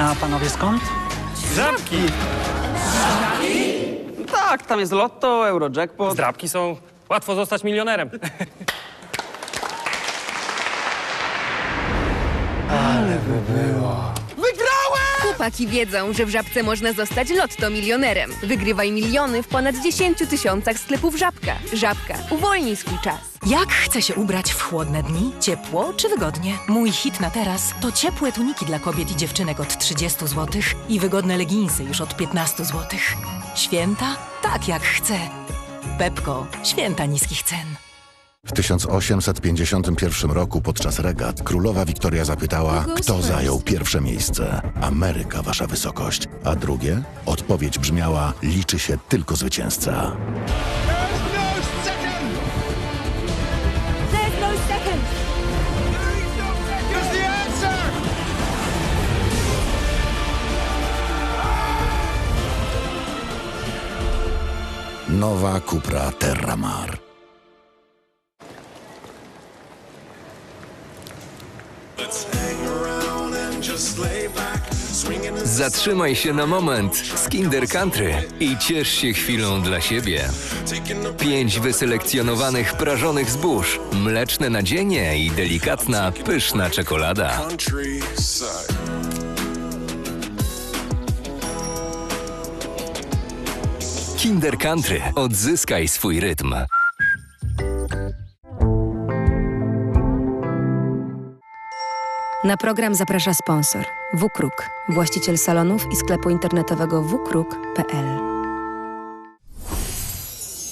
A panowie skąd? Żabki! Tak, tam jest lotto, eurojackpot. Zdrabki są... Łatwo zostać milionerem. Chłopaki wiedzą, że w Żabce można zostać lotto milionerem. Wygrywaj miliony w ponad 10 tysiącach sklepów Żabka. Żabka. Uwolnij swój czas. Jak chcę się ubrać w chłodne dni? Ciepło czy wygodnie? Mój hit na teraz to ciepłe tuniki dla kobiet i dziewczynek od 30 zł i wygodne leginsy już od 15 zł. Święta? Tak jak chcę. Pepko, święta niskich cen. W 1851 roku podczas regat królowa Wiktoria zapytała, kto zajął pierwsze miejsce. Ameryka, wasza wysokość. A drugie? Odpowiedź brzmiała, liczy się tylko zwycięzca. Nowa Cupra Terramar. Zatrzymaj się na moment z Kinder Country i ciesz się chwilą dla siebie. Pięć wyselekcjonowanych prażonych zbóż, mleczne nadzienie i delikatna, pyszna czekolada. Kinder Country. Odzyskaj swój rytm. Na program zaprasza sponsor WKRUK, właściciel salonów i sklepu internetowego wkruk.pl.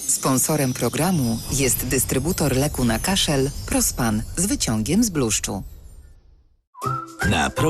Sponsorem programu jest dystrybutor leku na kaszel Prospan z wyciągiem z bluszczu. Na